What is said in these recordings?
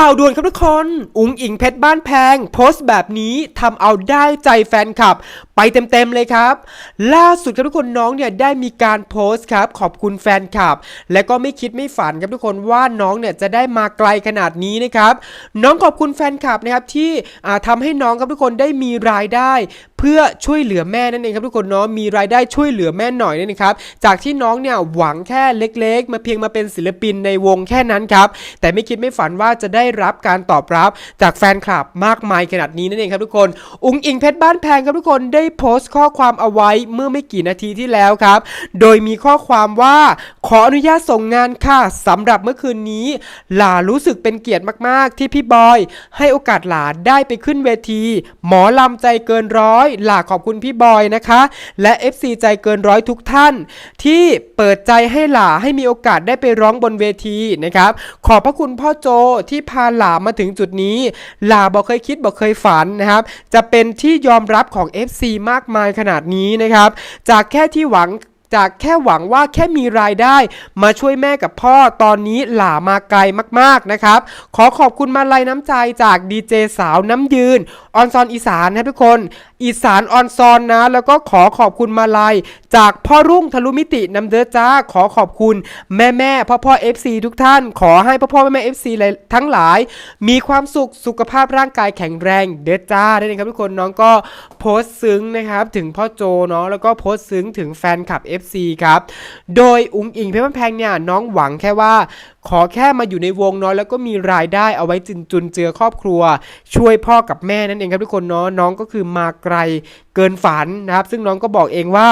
ข่าวด่วนครับทุกคน อุ๋งอิงเพชรบ้านแพง โพสต์แบบนี้ทำเอาได้ใจแฟนคลับ ไปเต็มๆเลยครับ ล่าสุดครับทุกคนน้องเนี่ยได้มีการโพสต์ครับขอบคุณแฟนคลับ และก็ไม่คิดไม่ฝันครับทุกคนว่าน้องเนี่ยจะได้มาไกลขนาดนี้นะครับ น้องขอบคุณแฟนคลับนะครับที่อ่าทำให้น้องครับทุกคนได้มีรายได้เพื่อช่วยเหลือแม่นั่นเองครับทุกคนเนาะมีรายได้ช่วยเหลือแม่หน่อยนั่นเองครับจากที่น้องเนี่ยหวังแค่เล็ก ๆ มาเพียงมาเป็นศิลปินในวงแค่นั้นครับแต่ไม่คิดไม่ฝันว่าจะได้รับการตอบรับจากแฟนคลับมากมายขนาดนี้นั่นเองครับทุกคน อุงอิงเพชรบ้านแพงครับทุกคนได้โพสต์ข้อความเอาไว้เมื่อไม่กี่นาทีที่แล้วครับ โดยมีข้อความว่าขออนุญาตส่งงานค่ะสำหรับเมื่อคืนนี้ หลารู้สึกเป็นเกียรติมากๆ ที่พี่บอย ให้โอกาสหลาได้ไปขึ้นเวที หมอลำใจเกินร้อยหลาขอบคุณพี่บอยนะคะ และ FC ใจเกินร้อยทุกท่าน ที่เปิดใจให้หลาให้มีโอกาสได้ไปร้องบนเวทีนะครับ ขอบพระคุณพ่อโจที่พาหลามาถึงจุดนี้ หลาบอกเคยคิดบอกเคยฝันนะครับ จะเป็นที่ยอมรับของ FC มากมายขนาดนี้นะครับ จากแค่ที่หวัง จากแค่หวังว่าแค่มีรายได้มาช่วยแม่กับพ่อตอนนี้หล่ามาไกลมากๆนะครับ ขอขอบคุณมาลัยน้ำใจจากดีเจสาวน้ำยืนออนซอนอีสานนะทุกคน อีสานออนซอนนะ แล้วก็ขอขอบคุณมาลัยจากพ่อรุ่งทะลุมิตินำเด้อจ้าขอขอบคุณแม่แม่พ่อพ่อ FC ทุกท่าน ขอให้พ่อพ่อแม่แม่ FC เลยทั้งหลาย มีความสุขสุขภาพร่างกายแข็งแรงเด้อจ้าได้เลยครับทุกคนน้องก็โพสต์ซึ้งนะครับถึงพ่อโจเนาะแล้วก็โพสต์ซึ้งถึงแฟนคลับ FC ครับโดยอุ๋งอิงเพชรบ้านแพงเนี่ยน้องหวังแค่ว่า ขอแค่มาอยู่ในวงเนาะแล้วก็มีรายได้เอาไว้จุนจุนเจือครอบครัว ช่วยพ่อกับแม่นั่นเองครับทุกคนเนาะน้องก็คือมาไกลเกินฝันนะครับ ซึ่งน้องก็บอกเองว่า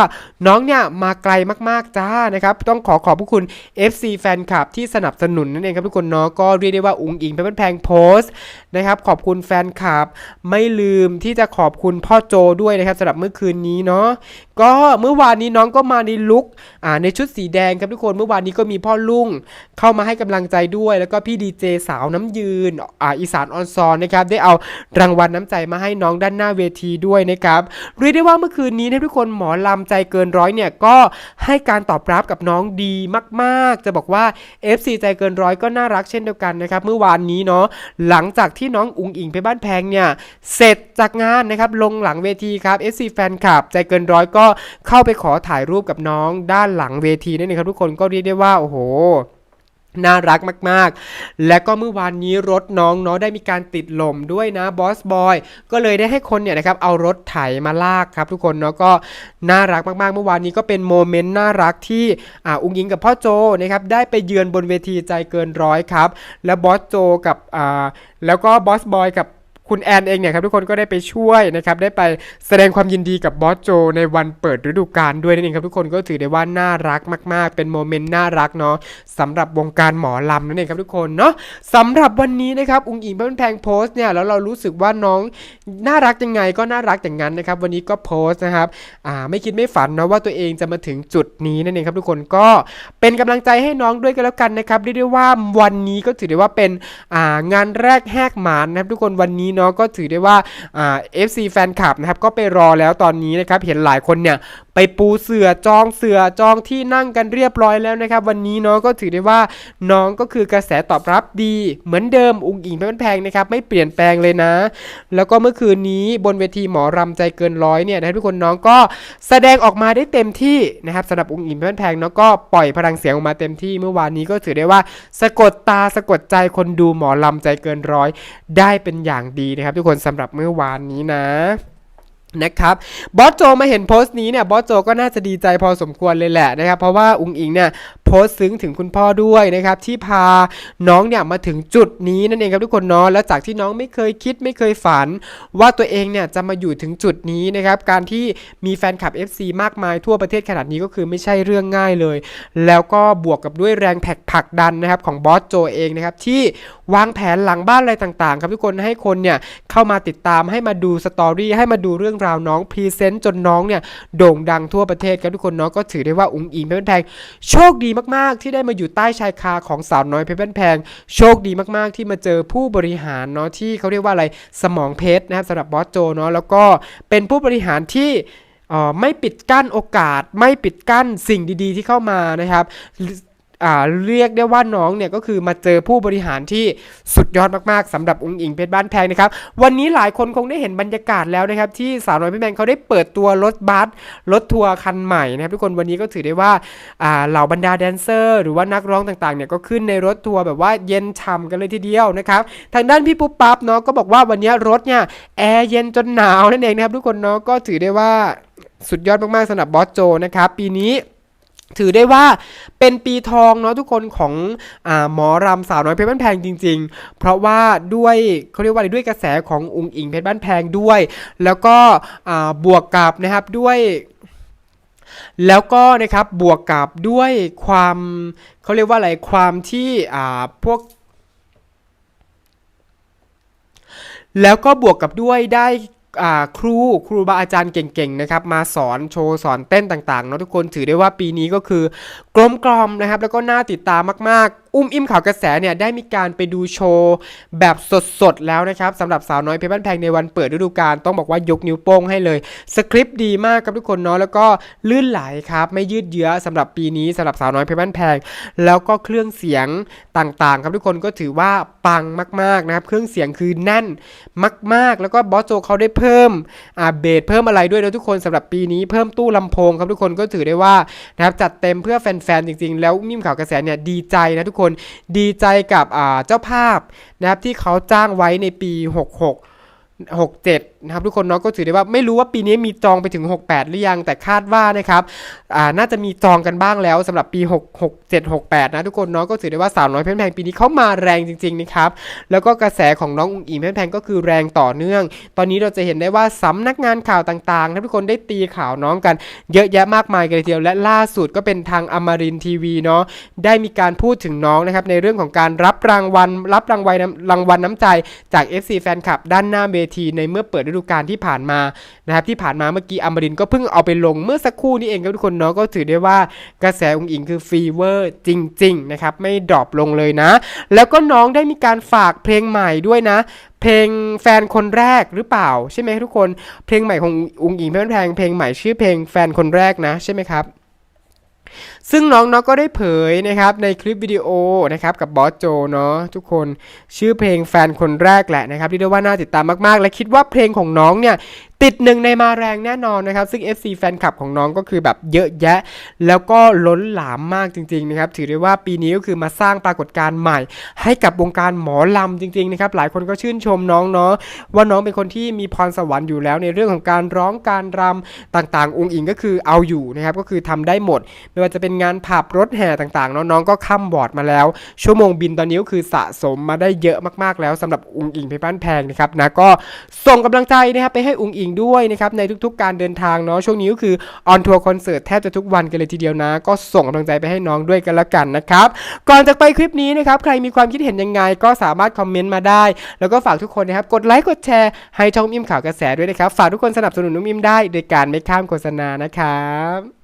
น้อง้องเนี่ยมาไกลมากๆจ้านะครับต้องขอขอบพระคุณ FC แฟนคลับที่สนับสนุนนั่นเองครับทุกคนเนาะก็เรียกได้ว่าอุ๋งอิงเพชรบ้านแพงโพสต์นะครับขอบคุณแฟนคลับ ไม่ลืมที่จะขอบคุณพ่อโจด้วยนะครับสำหรับเมื่อคืนนี้เนาะก็เมื่อวานนี้น้องก็มาในลุคอ่าในชุดสีแดงครับทุกคนเมื่อวานนี้ก็มีพ่อลุงเข้ามาให้กำลังใจด้วย แล้วก็พี่ดีเจสาวน้ำยืนอ่าอีสานออนซอนนะครับได้เอารางวัลน้ำใจมาให้น้องด้านหน้าเวทีด้วยนะครับเรียกได้ว่าเมื่อคืนนี้นะทุกคนหมอลำใจเกินร้อยเนี่ยก็ให้การตอบรับกับน้องดีมากๆ จะบอกว่า FC ใจเกินร้อยก็น่ารักเช่นเดียวกันนะครับเมื่อวานนี้เนาะหลังจากที่น้องอุงอิงไปบ้านแพงเนี่ยเสร็จจากงานนะครับลงหลังเวทีครับ FC แฟนคลับใจเกินร้อยก็เข้าไปขอถ่ายรูปกับน้องด้านหลังเวทีนั่นเองครับทุกคนก็เรียกได้ว่าโอ้โห น่ารักมากๆ และก็เมื่อวานนี้รถน้องเนาะได้มีการติดลมด้วยนะบอสบอยก็เลยได้ให้คนเนี่ยนะครับเอารถไถมาลากครับทุกคนเนาะก็น่ารักมากๆ เมื่อวานนี้ก็เป็นโมเมนต์น่ารักที่อ่าอุ้งยิงกับพ่อโจนะครับได้ไปเยือนบนเวทีใจเกินร้อยครับ และบอสโจกับอ่าแล้วก็บอสบอยกับ คุณแอนเองเนี่ยครับทุกคนก็ได้ไปช่วยนะครับได้ไปแสดงความยินดีกับบอสโจ ในวันเปิดฤดูกาลด้วยนั่นเองครับทุกคนก็ถือได้ว่าน่ารักมากๆ เป็นโมเมนต์น่ารักเนาะสำหรับวงการหมอลำนั่นเองครับทุกคนเนาะสำหรับวันนี้นะครับอุ้งอิงเพิ่นแพงโพสต์เนี่ยแล้วเรารู้สึกว่าน้องน่ารักยังไงก็น่ารักอย่างนั้นนะครับวันนี้ก็โพสต์นะครับอ่าไม่คิดไม่ฝันนะว่าตัวเองจะมาถึงจุดนี้นั่นเองครับทุกคนก็เป็นกำลังใจให้น้องด้วยกันแล้วกันนะครับเรียกได้ว่าวันนี้ก็ถือได้ว่าเป็นอ่างานแรกแหกหมานนะครับทุกคนวันนี้เนาะก็ถือได้ว่าอ่า FC แฟนคลับนะครับก็ไปรอแล้วตอนนี้นะครับเห็นหลายคนเนี่ยไปปูเสือจองเสือจองที่นั่งกันเรียบร้อยแล้วนะครับ วันนี้เนาะก็ถือได้ว่าน้องก็คือกระแสตอบรับดี เหมือนเดิมอุ้งอิงเพชรแพงนะครับไม่เปลี่ยนแปลงเลยนะ แล้วก็เมื่อคืนนี้บนเวทีหมอรำใจเกินร้อยเนี่ยนะทุกคนน้องก็แสดงออกมาได้เต็มที่นะครับสำหรับอุ้งอิงเพชรแพงเนาะก็ปล่อยพลังเสียงออกมาเต็มที่เมื่อวานนี้ก็ถือได้ว่า สะกดตาสะกดใจคนดูหมอลำใจเกินร้อยได้เป็นอย่างดีดีนะครับ ทุกคนสำหรับเมื่อวานนี้นะ นะครับบอสโจมาเห็นโพสต์นี้เนี่ยบอสโจก็น่าจะดีใจพอสมควรเลยแหละนะครับ เพราะว่าอุงอิงเนี่ยโพสต์ซึ้งถึงคุณพ่อด้วยนะครับ ที่พาน้องเนี่ยมาถึงจุดนี้นั่นเองครับทุกคนเนาะแล้วจากที่น้องไม่เคยคิดไม่เคยฝัน ว่าตัวเองเนี่ยจะมาอยู่ถึงจุดนี้นะครับ การที่มีแฟนคลับ FC มากมายทั่วประเทศขนาดนี้ก็คือไม่ใช่เรื่องง่ายเลย แล้วก็บวกกับด้วยแรงแผกผักดันนะครับของบอสโจเองนะครับที่วางแผนหลังบ้านอะไรต่างๆ ครับทุกคนให้คนเนี่ยเข้ามาติดตามให้มาดูสตอรี่ให้มาดูเรื่องราวน้องพรีเซนต์จนน้องเนี่ยโด่งดังทั่วประเทศครับทุกคนเนาะก็ถือได้ว่าอุ๋งอิงเพชรแพงโชคดีมากๆ ที่ได้มาอยู่ใต้ชายคาของสาวน้อยเพชรแพง โชคดีมากๆ ที่มาเจอผู้บริหารเนาะที่เขาเรียกว่าอะไรสมองเพชรนะครับสำหรับบอสโจเนาะแล้วก็เป็นผู้บริหารที่อ่อไม่ปิดกั้นโอกาส ไม่ปิดกั้นสิ่งดีๆ ที่เข้ามานะครับ เรียกได้ว่าน้องเนี่ยก็คือมาเจอผู้บริหารที่สุดยอดมากๆสำหรับองค์อิงเพชรบ้านแพงนะครับ วันนี้หลายคนคงได้เห็นบรรยากาศแล้วนะครับ ที่สาวน้อยเพชรแพงเขาได้เปิดตัวรถบัสรถทัวร์คันใหม่นะครับทุกคนวันนี้ก็ถือได้ว่าเหล่าบรรดาแดนเซอร์ หรือว่านักร้องต่างๆเนี่ยก็ขึ้นในรถทัวร์แบบว่าเย็นฉ่ำกันเลยทีเดียวนะครับทางด้านพี่ปุ๊บปั๊บเนาะก็บอกว่าวันนี้รถเนี่ยแอร์เย็นจนหนาวนั่นเองนะครับทุกคนเนาะก็ถือได้ว่าสุดยอดมากๆสำหรับบอสโจนะครับปีนี้ ถือได้ว่าเป็นปีทองเนาะทุกคนของอหมอรำสาวน้อยเพชรบ้านแพงจริง ๆ เพราะว่าด้วยเขาเรียกว่าอะไรด้วยกระแสของอุงอิงเพชรบ้านแพงด้วย แล้วก็บวกกับนะครับด้วยแล้วก็นะครับบวกกับด้วยความเขาเรียกว่าอะไรความที่อ่าพวก แล้วก็บวกกับด้วยได้ ครูครูบาอาจารย์เก่งๆนะครับมาสอนโชว์สอนเต้นต่างๆเนาะทุกคนถือได้ว่าปีนี้ก็คือกลมกล่อมนะครับแล้วก็น่าติดตามมากๆ อุ้มอิ่มข่าวกระแสเนี่ยได้มีการไปดูโชว์แบบสดๆแล้วนะครับสำหรับสาวน้อยเพชรบ้านแพงในวันเปิดฤดูกาลต้องบอกว่ายกนิ้วโป้งให้เลยสคริปต์ดีมากครับทุกคนเนาะแล้วก็ลื่นไหลครับไม่ยืดเยื้อสำหรับปีนี้สำหรับสาวน้อยเพชรบ้านแพง แล้วก็เครื่องเสียงต่างๆ ครับทุกคนก็ถือว่าปังมากๆนะครับเครื่องเสียงคือแน่นมาก ๆ แล้วก็บอสโจเขาได้เพิ่มอ่าเบสเพิ่มอะไรด้วยนะทุกคนสำหรับปีนี้เพิ่มตู้ลำโพงครับทุกคนก็ถือได้ว่านะครับจัดเต็มเพื่อแฟนๆจริงๆ แล้วมิมข่าวกระแสเนี่ยดีใจนะทุกคนดีใจกับเจ้าภาพนะครับที่เขาจ้างไว้ในปี 66 67นะครับทุกคนเนาะก็ถือได้ว่าไม่รู้ว่าปีนี้มีจองไปถึง 68 หรือยังแต่คาดว่านะครับอ่าน่าจะมีจองกันบ้างแล้วสำหรับปี 6 6 7 68 นะทุกคนเนาะก็ถือได้ว่าสาวน้อยเพชรแพงปีนี้เขามาแรงจริงๆนะครับแล้วก็กระแสของน้องอุ๋งอิงเพชรแพงก็คือแรงต่อเนื่อง ตอนนี้เราจะเห็นได้ว่าสำนักงานข่าวต่างๆนะทุกคนได้ตีข่าวน้องกัน เยอะแยะมากมายกันเลยทีเดียวและล่าสุดก็เป็นทางอมรินทีวีเนาะได้มีการพูดถึงน้องนะครับในเรื่องของการรับรางวัลรับรางวัลน้ำรางวัลน้ำใจจาก FC แฟนคลับด้านหน้าเวที ในเมื่อเปิดฤดูกาลที่ผ่านมานะครับที่ผ่านมาเมื่อกี้อมรินก็เพิ่งเอาไปลงเมื่อสักครู่นี้เองครับทุกคนเนาะก็ถือได้ว่ากระแสองค์อิงคือฟีเวอร์จริง ๆ นะครับ ไม่ดรอปลงเลยนะ แล้วก็น้องได้มีการฝากเพลงใหม่ด้วยนะเพลงแฟนคนแรกหรือเปล่า ใช่ไหมทุกคนเพลงใหม่ของอุงอิงเพื่อนแพงเพลงใหม่ชื่อเพลงแฟนคนแรกนะใช่ไหมครับ ซึ่งน้องๆก็ได้เผยนะครับในคลิปวิดีโอนะครับกับบอสโจเนาะทุกคนชื่อเพลงแฟนคนแรกแหละนะครับที่เรียกว่าน่าติดตามมากๆ และคิดว่าเพลงของน้องเนี่ย ติดหนึ่งในมาแรงแน่นอนนะครับ ซึ่ง FC แฟนคลับของน้องก็คือแบบเยอะแยะ แล้วก็ล้นหลามมากจริงๆนะครับ ถือได้ว่าปีนี้ก็คือมาสร้างปรากฏการณ์ใหม่ ให้กับวงการหมอลำจริงๆนะครับ หลายคนก็ชื่นชมน้องเนาะว่าน้องเป็นคนที่มีพรสวรรค์อยู่แล้วในเรื่องของการร้องการรำต่างๆ องค์อิงก็คือเอาอยู่นะครับก็คือทำได้หมด ไม่ว่าจะเป็นงานผับรถแห่ต่างๆน้องๆก็ข้ามบอร์ดมาแล้ว ชั่วโมงบินตอนนี้ก็คือสะสมมาได้เยอะมากๆแล้วสำหรับองค์อิงเพชรบ้านแพงนะครับนะก็ส่งกำลังใจนะครับไปให้องค์อิงด้วยนะครับในทุกๆ การเดินทางเนาะช่วงนี้ก็คือออนทัวร์คอนเสิร์ตแทบจะทุกวันกันเลยทีเดียวนะ ก็ส่งกำลังใจไปให้น้องด้วยกันละกันนะครับก่อนจากไปคลิปนี้นะครับใครมีความคิดเห็นยังไงก็สามารถคอมเมนต์มาได้ แล้วก็ฝากทุกคนนะครับกดไลค์กดแชร์ให้ช่องอิมข่าวกระแสด้วยนะครับฝากทุกคนสนับสนุนนุ่มอิมได้โดยการไม่ข้ามโฆษณานะครับ